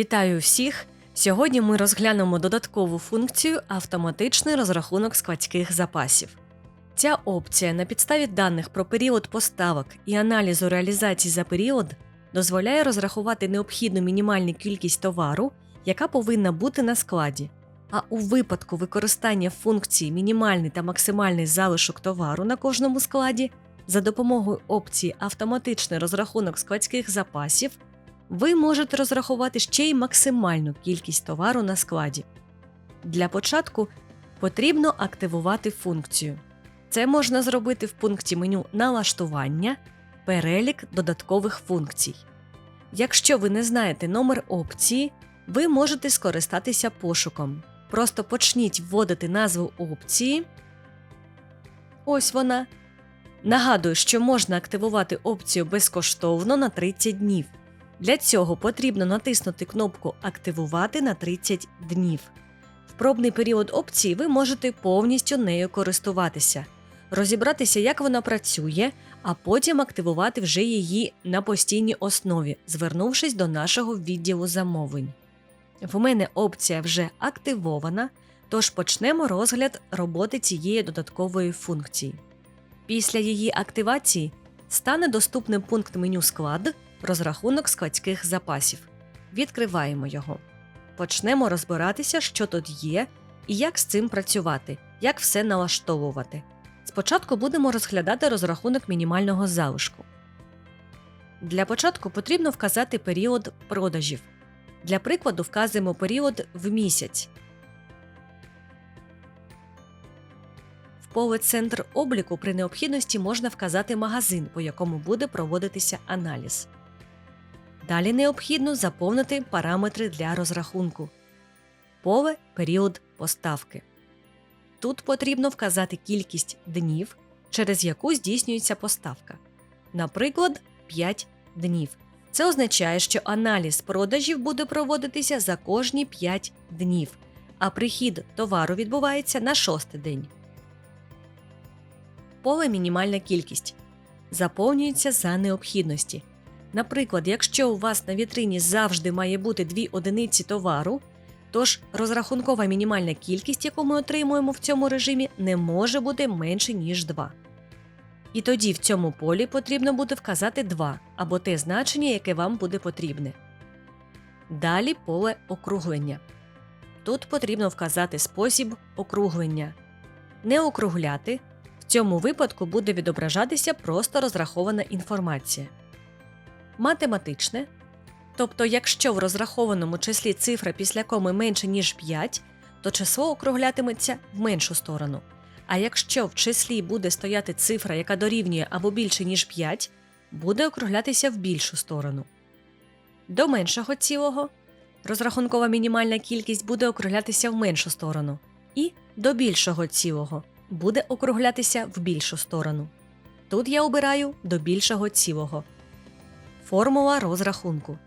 Вітаю всіх! Сьогодні ми розглянемо додаткову функцію автоматичний розрахунок складських запасів. Ця опція на підставі даних про період поставок і аналізу реалізації за період дозволяє розрахувати необхідну мінімальну кількість товару, яка повинна бути на складі. А у випадку використання функції мінімальний та максимальний залишок товару на кожному складі за допомогою опції Автоматичний розрахунок складських запасів ви можете розрахувати ще й максимальну кількість товару на складі. Для початку потрібно активувати функцію. Це можна зробити в пункті меню Налаштування, перелік додаткових функцій. Якщо ви не знаєте номер опції, ви можете скористатися пошуком. Просто почніть вводити назву опції. Ось вона. Нагадую, що можна активувати опцію безкоштовно на 30 днів. Для цього потрібно натиснути кнопку Активувати на 30 днів. В пробний період опції ви можете повністю нею користуватися, розібратися, як вона працює, а потім активувати вже її на постійній основі, звернувшись до нашого відділу замовлень. В мене опція вже активована, тож почнемо розгляд роботи цієї додаткової функції. Після її активації стане доступним пункт меню Склад розрахунок складських запасів. Відкриваємо його. Почнемо розбиратися, що тут є і як з цим працювати, як все налаштовувати. Спочатку будемо розглядати розрахунок мінімального залишку. Для початку потрібно вказати період продажів. Для прикладу вказуємо період в місяць. В поле Центр обліку при необхідності можна вказати магазин, по якому буде проводитися аналіз. Далі необхідно заповнити параметри для розрахунку. Поле період поставки. Тут потрібно вказати кількість днів, через яку здійснюється поставка. Наприклад, 5 днів. Це означає, що аналіз продажів буде проводитися за кожні 5 днів, а прихід товару відбувається на шостий день. Поле мінімальна кількість заповнюється за необхідності. Наприклад, якщо у вас на вітрині завжди має бути дві одиниці товару, тож розрахункова мінімальна кількість, яку ми отримуємо в цьому режимі, не може бути менше, ніж 2. І тоді в цьому полі потрібно буде вказати 2 або те значення, яке вам буде потрібне. Далі поле округлення. Тут потрібно вказати спосіб округлення. Не округляти. В цьому випадку буде відображатися просто розрахована інформація математичне, тобто, якщо в розрахованому числі цифра після коми менше, ніж 5, то число округлятиметься в меншу сторону. А якщо в числі буде стояти цифра, яка дорівнює або більше, ніж 5, буде округлятися в більшу сторону. До меншого цілого розрахункова мінімальна кількість буде округлятися в меншу сторону, і до більшого цілого буде округлятися в більшу сторону. Тут я обираю до більшого цілого. Формула розрахунку.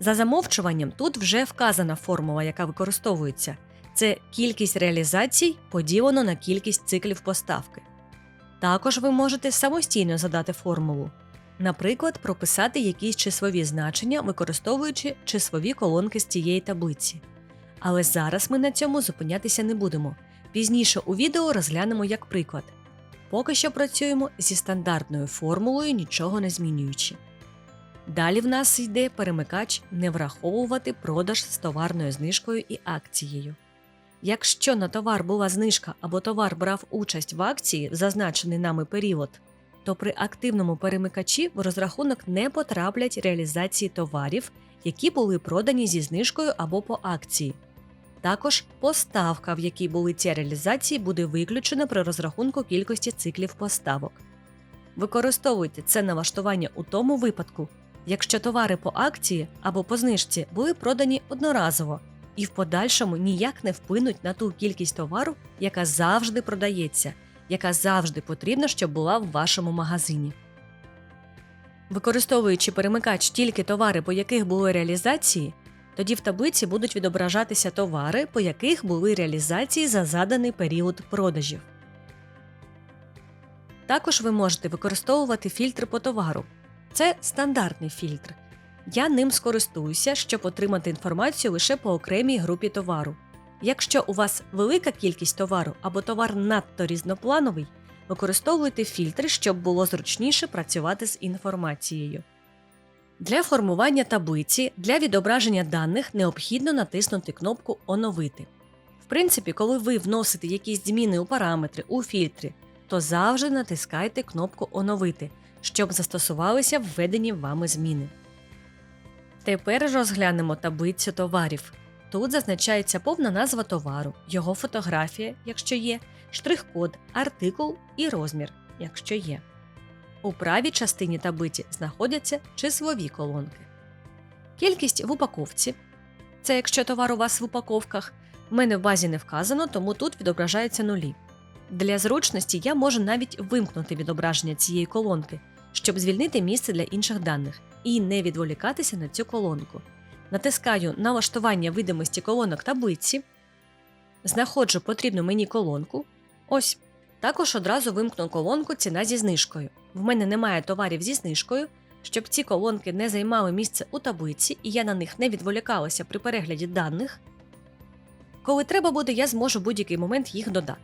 За замовчуванням тут вже вказана формула, яка використовується. Це кількість реалізацій поділено на кількість циклів поставки. Також ви можете самостійно задати формулу, наприклад, прописати якісь числові значення, використовуючи числові колонки з цієї таблиці. Але зараз ми на цьому зупинятися не будемо. Пізніше у відео розглянемо як приклад. Поки що працюємо зі стандартною формулою, нічого не змінюючи. Далі в нас йде перемикач не враховувати продаж з товарною знижкою і акцією. Якщо на товар була знижка або товар брав участь в акції в зазначений нами період, то при активному перемикачі в розрахунок не потраплять реалізації товарів, які були продані зі знижкою або по акції. Також поставка, в якій були ці реалізації, буде виключена при розрахунку кількості циклів поставок. Використовуйте це налаштування у тому випадку, якщо товари по акції або по знижці були продані одноразово і в подальшому ніяк не вплинуть на ту кількість товару, яка завжди продається, яка завжди потрібна, щоб була в вашому магазині. Використовуючи перемикач тільки товари, по яких були реалізації, тоді в таблиці будуть відображатися товари, по яких були реалізації за заданий період продажів. Також ви можете використовувати фільтри по товару. Це стандартний фільтр. Я ним скористуюся, щоб отримати інформацію лише по окремій групі товару. Якщо у вас велика кількість товару або товар надто різноплановий, використовуйте фільтри, щоб було зручніше працювати з інформацією. Для формування таблиці для відображення даних необхідно натиснути кнопку Оновити. В принципі, коли ви вносите якісь зміни у параметри, у фільтри, то завжди натискайте кнопку Оновити, щоб застосувалися введені вами зміни. Тепер розглянемо таблицю товарів. Тут зазначається повна назва товару, його фотографія, якщо є, штрих-код, артикул і розмір, якщо є. У правій частині таблиці знаходяться числові колонки. Кількість в упаковці це якщо товар у вас в упаковках. В мене в базі не вказано, тому тут відображаються нулі. Для зручності я можу навіть вимкнути відображення цієї колонки, щоб звільнити місце для інших даних і не відволікатися на цю колонку. Натискаю налаштування видимості колонок таблиці, знаходжу потрібну мені колонку. Ось. Також одразу вимкну колонку ціна зі знижкою. В мене немає товарів зі знижкою, щоб ці колонки не займали місце у таблиці і я на них не відволікалася при перегляді даних. Коли треба буде, я зможу будь-який момент їх додати.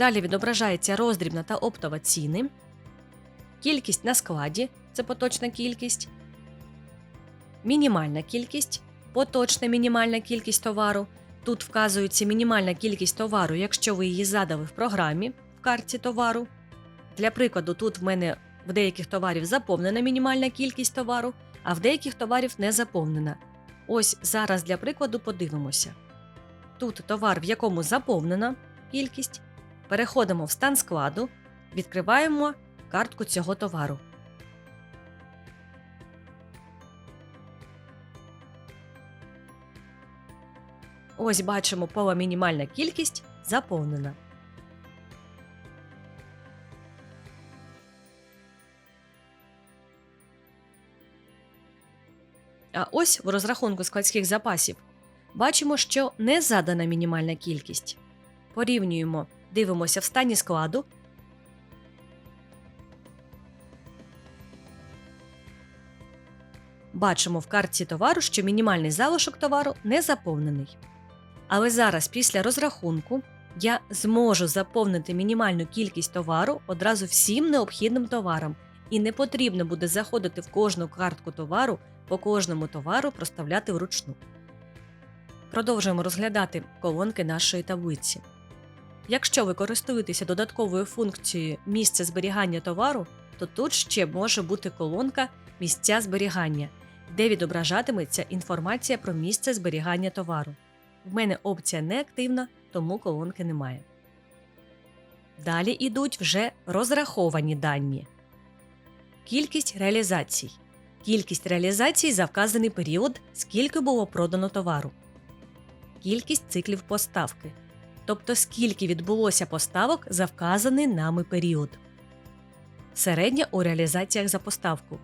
Далі відображається роздрібна та оптова ціни, кількість на складі це поточна кількість, мінімальна кількість, поточна мінімальна кількість товару. Тут вказується мінімальна кількість товару, якщо ви її задали в програмі в карті товару. Для прикладу, тут в мене в деяких товарів заповнена мінімальна кількість товару, а в деяких товарів не заповнена. Ось зараз для прикладу подивимося. Тут товар, в якому заповнена кількість. Переходимо в стан складу, відкриваємо картку цього товару. Ось бачимо пола мінімальна кількість заповнена. А ось в розрахунку складських запасів бачимо, що не задана мінімальна кількість. Порівнюємо, дивимося в стані складу. Бачимо в картці товару, що мінімальний залишок товару не заповнений. Але зараз, після розрахунку, я зможу заповнити мінімальну кількість товару одразу всім необхідним товарам, і не потрібно буде заходити в кожну картку товару по кожному товару проставляти вручну. Продовжуємо розглядати колонки нашої таблиці. Якщо ви користуєтеся додатковою функцією місце зберігання товару, то тут ще може бути колонка Місця зберігання, де відображатиметься інформація про місце зберігання товару. В мене опція не активна, тому колонки немає. Далі йдуть вже розраховані дані. Кількість реалізацій. Кількість реалізацій за вказаний період, скільки було продано товару. Кількість циклів поставки. Тобто скільки відбулося поставок за вказаний нами період. Середня у реалізаціях за поставку.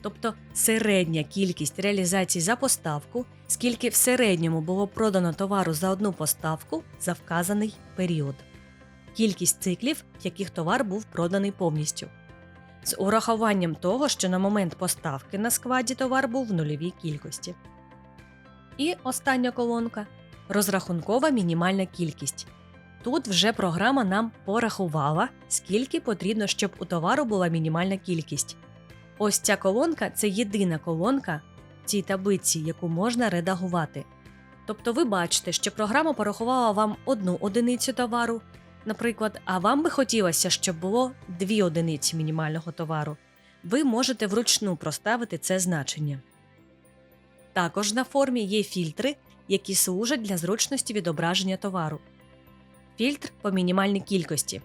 Тобто середня кількість реалізацій за поставку, скільки в середньому було продано товару за одну поставку за вказаний період. Кількість циклів, в яких товар був проданий повністю. З урахуванням того, що на момент поставки на складі товар був в нульовій кількості. І остання колонка розрахункова мінімальна кількість. Тут вже програма нам порахувала, скільки потрібно, щоб у товару була мінімальна кількість. Ось ця колонка це єдина колонка в цій таблиці, яку можна редагувати. Тобто ви бачите, що програма порахувала вам одну одиницю товару, наприклад, а вам би хотілося, щоб було дві одиниці мінімального товару. Ви можете вручну проставити це значення. Також на формі є фільтри, які служать для зручності відображення товару. Фільтр по мінімальній кількості.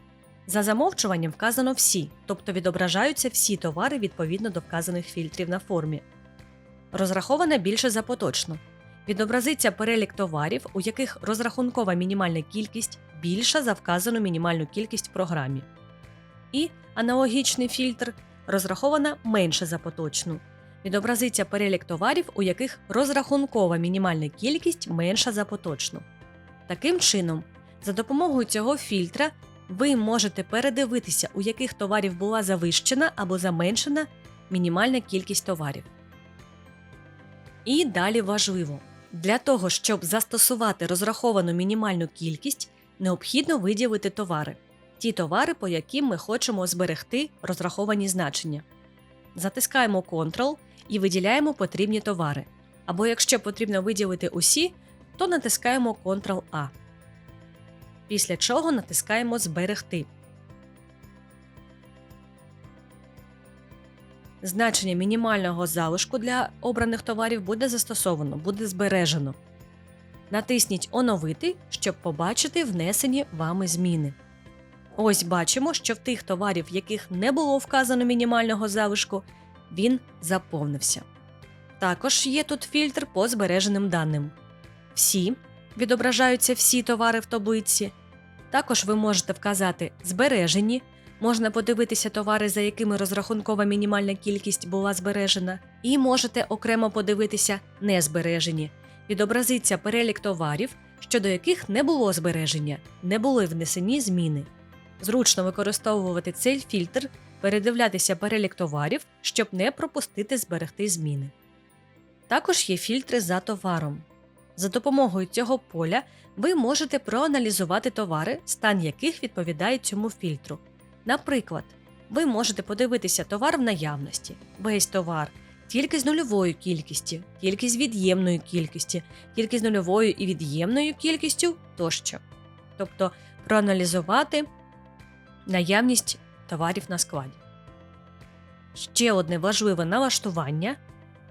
За замовчуванням вказано всі, тобто відображаються всі товари відповідно до вказаних фільтрів на формі. Розраховане більше за поточну. Відобразиться перелік товарів, у яких розрахункова мінімальна кількість більша за вказану мінімальну кількість в програмі. І аналогічний фільтр розрахована менше за поточну. Відобразиться перелік товарів, у яких розрахункова мінімальна кількість менша за поточну. Таким чином, за допомогою цього фільтра ви можете передивитися, у яких товарів була завищена або заменшена мінімальна кількість товарів. І далі важливо. Для того, щоб застосувати розраховану мінімальну кількість, необхідно виділити товари. Ті товари, по яким ми хочемо зберегти розраховані значення. Затискаємо Ctrl і виділяємо потрібні товари. Або якщо потрібно виділити усі, то натискаємо Ctrl-A. Після чого натискаємо Зберегти. Значення мінімального залишку для обраних товарів буде застосовано, буде збережено. Натисніть Оновити, щоб побачити внесені вами зміни. Ось бачимо, що в тих товарів, в яких не було вказано мінімального залишку, він заповнився. Також є тут фільтр по збереженим даним. Всі відображаються всі товари в таблиці. Також ви можете вказати збережені, можна подивитися товари, за якими розрахункова мінімальна кількість була збережена, і можете окремо подивитися незбережені. Відобразиться перелік товарів, щодо яких не було збереження, не були внесені зміни. Зручно використовувати цей фільтр, передивлятися перелік товарів, щоб не пропустити зберегти зміни. Також є фільтри за товаром. За допомогою цього поля ви можете проаналізувати товари, стан яких відповідає цьому фільтру. Наприклад, ви можете подивитися товар в наявності, весь товар, кількістю, тільки з від'ємною кількістю, тільки з нульовою і від'ємною кількістю тощо. Тобто проаналізувати наявність товарів на складі. Ще одне важливе налаштування.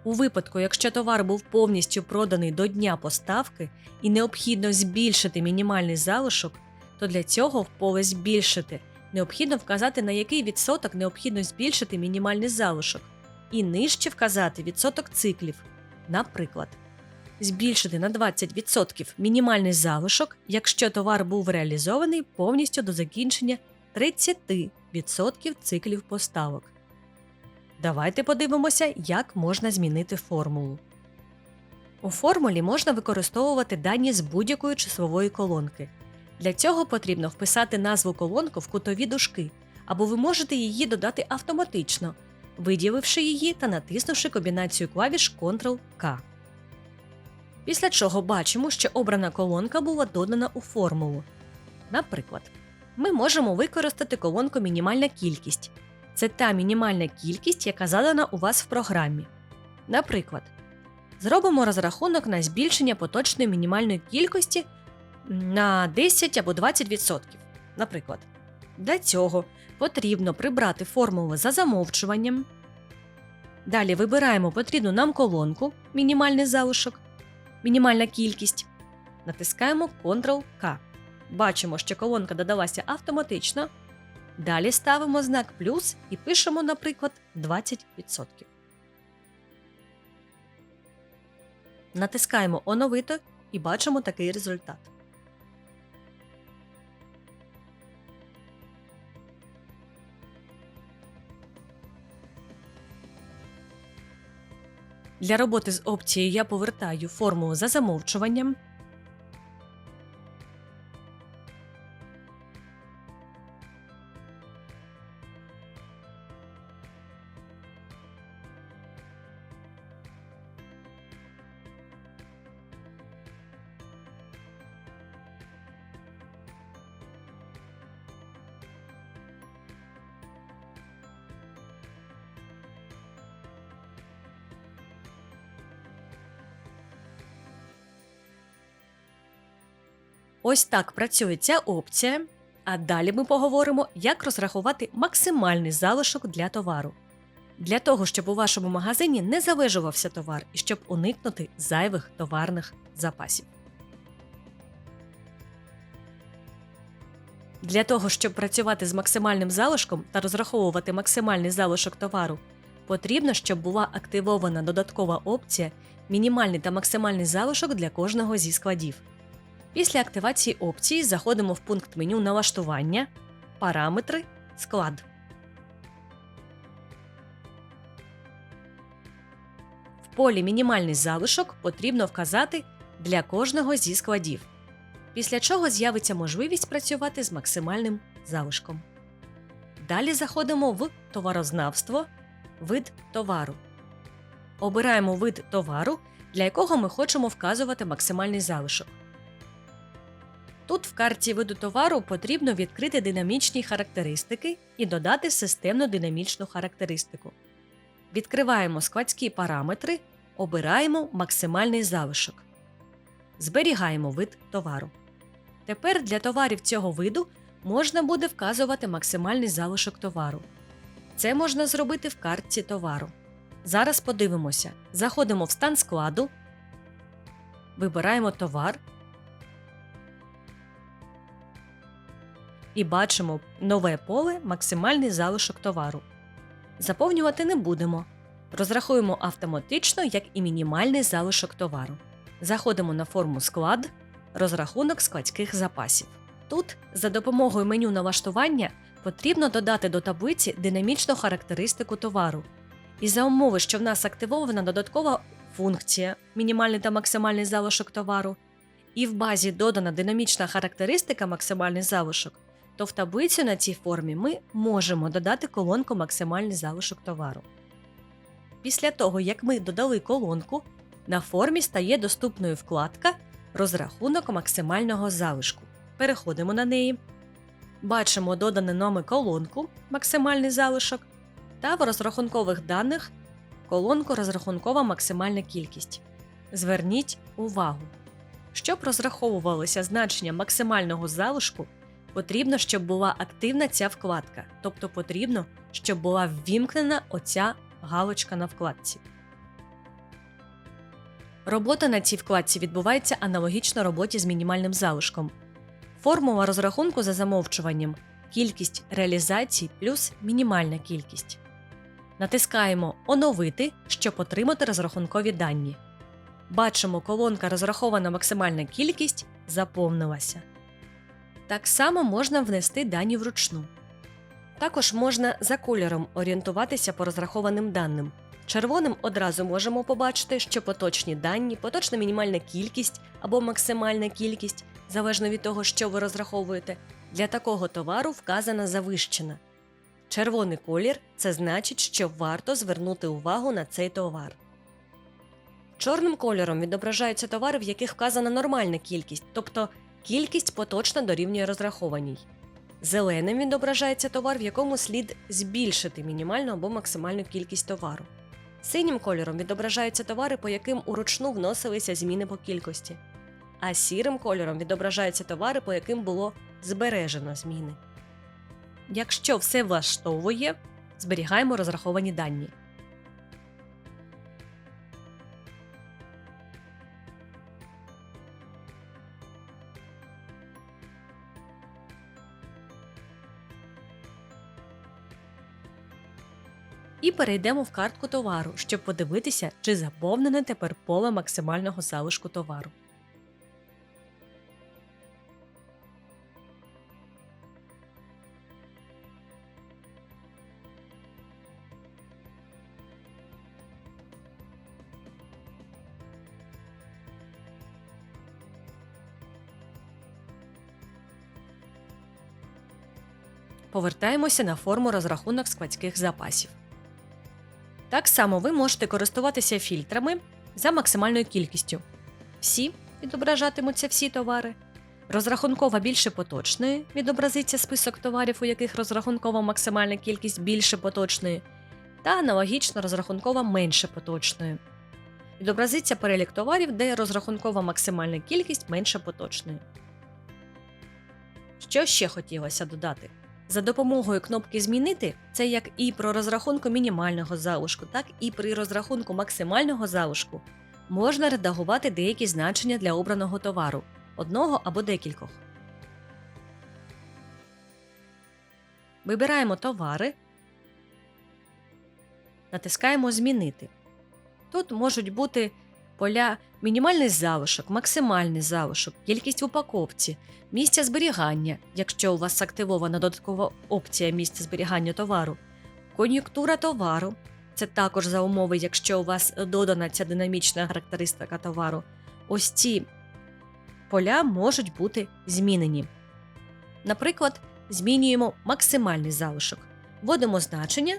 У випадку, якщо товар був повністю проданий до дня поставки і необхідно збільшити мінімальний залишок, то для цього в поле збільшити необхідно вказати, на який відсоток необхідно збільшити мінімальний залишок, і нижче вказати відсоток циклів. Наприклад, збільшити на 20% мінімальний залишок, якщо товар був реалізований повністю до закінчення 30% циклів поставок. Давайте подивимося, як можна змінити формулу. У формулі можна використовувати дані з будь-якої числової колонки. Для цього потрібно вписати назву колонку в кутові дужки, або ви можете її додати автоматично, виділивши її та натиснувши комбінацію клавіш Ctrl-K. Після чого бачимо, що обрана колонка була додана у формулу. Наприклад, ми можемо використати колонку Мінімальна кількість. Це та мінімальна кількість, яка задана у вас в програмі. Наприклад, зробимо розрахунок на збільшення поточної мінімальної кількості на 10 або 20%. Наприклад, для цього потрібно прибрати формулу за замовчуванням. Далі вибираємо потрібну нам колонку мінімальний залишок, мінімальна кількість. Натискаємо Ctrl-K. Бачимо, що колонка додалася автоматично. Далі ставимо знак плюс і пишемо, наприклад, 20%. Натискаємо Оновито і бачимо такий результат. Для роботи з опцією я повертаю формулу за замовчуванням. Ось так працює ця опція. А далі ми поговоримо, як розрахувати максимальний залишок для товару. Для того, щоб у вашому магазині не завижувався товар і щоб уникнути зайвих товарних запасів. Для того, щоб працювати з максимальним залишком та розраховувати максимальний залишок товару, потрібно, щоб була активована додаткова опція мінімальний та максимальний залишок для кожного зі складів. Після активації опції заходимо в пункт меню Налаштування, Параметри, Склад. В полі Мінімальний залишок потрібно вказати для кожного зі складів, після чого з'явиться можливість працювати з максимальним залишком. Далі заходимо в Товарознавство, Вид товару. Обираємо вид товару, для якого ми хочемо вказувати максимальний залишок. Тут в карті виду товару потрібно відкрити динамічні характеристики і додати системну динамічну характеристику. Відкриваємо складські параметри, обираємо максимальний залишок. Зберігаємо вид товару. Тепер для товарів цього виду можна буде вказувати максимальний залишок товару. Це можна зробити в картці товару. Зараз подивимося. Заходимо в стан складу, вибираємо товар і бачимо нове поле максимальний залишок товару. Заповнювати не будемо. Розрахуємо автоматично, як і мінімальний залишок товару. Заходимо на форму склад, розрахунок складських запасів. Тут, за допомогою меню налаштування, потрібно додати до таблиці динамічну характеристику товару. І за умови, що в нас активована додаткова функція мінімальний та максимальний залишок товару, і в базі додана динамічна характеристика максимальний залишок, то в таблицю на цій формі ми можемо додати колонку максимальний залишок товару. Після того, як ми додали колонку, на формі стає доступною вкладка Розрахунок максимального залишку. Переходимо на неї. Бачимо додану нами колонку Максимальний залишок та в розрахункових даних колонку Розрахункова максимальна кількість. Зверніть увагу. Щоб розраховувалося значення максимального залишку, потрібно, щоб була активна ця вкладка, тобто потрібно, щоб була ввімкнена оця галочка на вкладці. Робота на цій вкладці відбувається аналогічно роботі з мінімальним залишком. Формула розрахунку за замовчуванням кількість реалізацій плюс мінімальна кількість. Натискаємо Оновити, щоб отримати розрахункові дані. Бачимо, колонка розрахована максимальна кількість заповнилася. Так само можна внести дані вручну. Також можна за кольором орієнтуватися по розрахованим даним. Червоним одразу можемо побачити, що поточні дані, поточна мінімальна кількість або максимальна кількість, залежно від того, що ви розраховуєте, для такого товару вказана завищена. Червоний колір це значить, що варто звернути увагу на цей товар. Чорним кольором відображаються товари, в яких вказана нормальна кількість, тобто кількість поточно дорівнює розрахованій. Зеленим відображається товар, в якому слід збільшити мінімальну або максимальну кількість товару. Синім кольором відображаються товари, по яким уручну вносилися зміни по кількості, а сірим кольором відображаються товари, по яким було збережено зміни. Якщо все влаштовує, зберігаємо розраховані дані. Перейдемо в картку товару, щоб подивитися, чи заповнене тепер поле максимального залишку товару. Повертаємося на форму розрахунок складських запасів. Так само ви можете користуватися фільтрами за максимальною кількістю. Всі відображатимуться всі товари. Розрахункова більше поточної відобразиться список товарів, у яких розрахункова максимальна кількість більше поточної, та аналогічно розрахункова менше поточної. Відобразиться перелік товарів, де розрахункова максимальна кількість менше поточної. Що ще хотілося додати? За допомогою кнопки Змінити це як і про розрахунку мінімального залишку, так і при розрахунку максимального залишку можна редагувати деякі значення для обраного товару одного або декількох. Вибираємо товари, натискаємо Змінити. Тут можуть бути поля мінімальний залишок, максимальний залишок, кількість в упаковці, місця зберігання, якщо у вас активована додаткова опція місця зберігання товару, кон'юнктура товару. Це також за умови, якщо у вас додана ця динамічна характеристика товару. Ось ці поля можуть бути змінені. Наприклад, змінюємо максимальний залишок, вводимо значення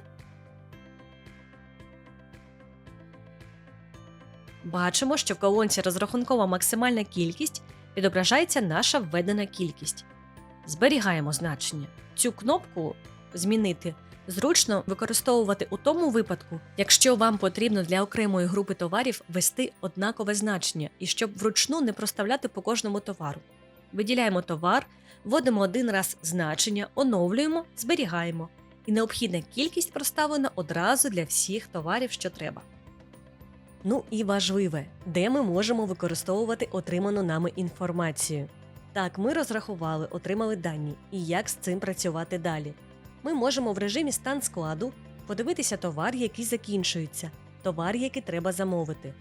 бачимо, що в колонці розрахункова максимальна кількість відображається наша введена кількість. Зберігаємо значення. Цю кнопку змінити зручно використовувати у тому випадку, якщо вам потрібно для окремої групи товарів ввести однакове значення і щоб вручну не проставляти по кожному товару. Виділяємо товар, вводимо один раз значення, оновлюємо, зберігаємо. І необхідна кількість проставлена одразу для всіх товарів, що треба. Ну і важливе, де ми можемо використовувати отриману нами інформацію. Так, ми розрахували, отримали дані, і як з цим працювати далі. Ми можемо в режимі стан складу подивитися товар, який закінчується, товар, який треба замовити.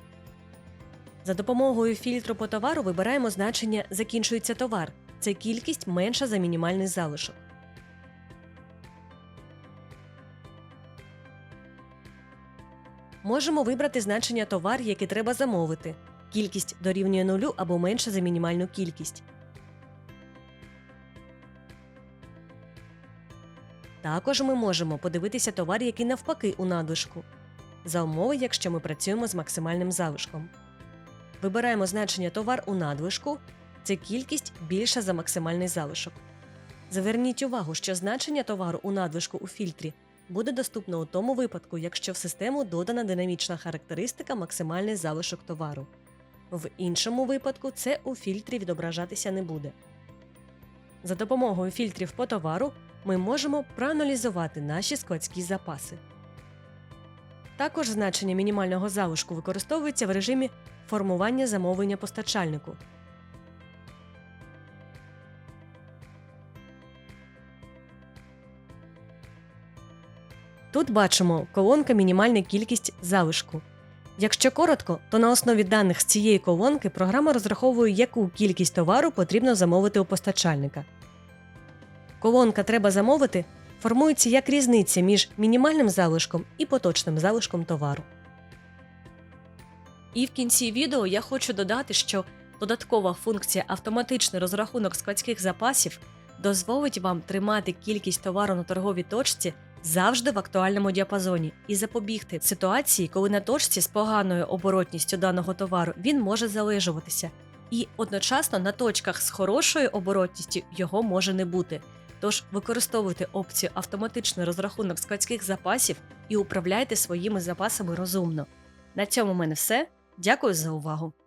За допомогою фільтру по товару вибираємо значення Закінчується товар. Це кількість менша за мінімальний залишок. Можемо вибрати значення товар, який треба замовити. Кількість дорівнює нулю або менша за мінімальну кількість. Також ми можемо подивитися товар, який навпаки у надлишку. За умови, якщо ми працюємо з максимальним залишком. Вибираємо значення товар у надлишку. Це кількість більша за максимальний залишок. Зверніть увагу, що значення товару у надлишку у фільтрі буде доступно у тому випадку, якщо в систему додана динамічна характеристика максимальний залишок товару. В іншому випадку це у фільтрі відображатися не буде. За допомогою фільтрів по товару ми можемо проаналізувати наші складські запаси. Також значення мінімального залишку використовується в режимі формування замовлення постачальнику. Тут бачимо колонка мінімальна кількість залишку. Якщо коротко, то на основі даних з цієї колонки програма розраховує, яку кількість товару потрібно замовити у постачальника. Колонка треба замовити формується як різниця між мінімальним залишком і поточним залишком товару. І в кінці відео я хочу додати, що додаткова функція автоматичний розрахунок складських запасів дозволить вам тримати кількість товару на торговій точці завжди в актуальному діапазоні і запобігти ситуації, коли на точці з поганою оборотністю даного товару він може залежуватися, і одночасно на точках з хорошою оборотністю його може не бути. Тож використовуйте опцію автоматичний розрахунок складських запасів і управляйте своїми запасами розумно. На цьому в мене все. Дякую за увагу!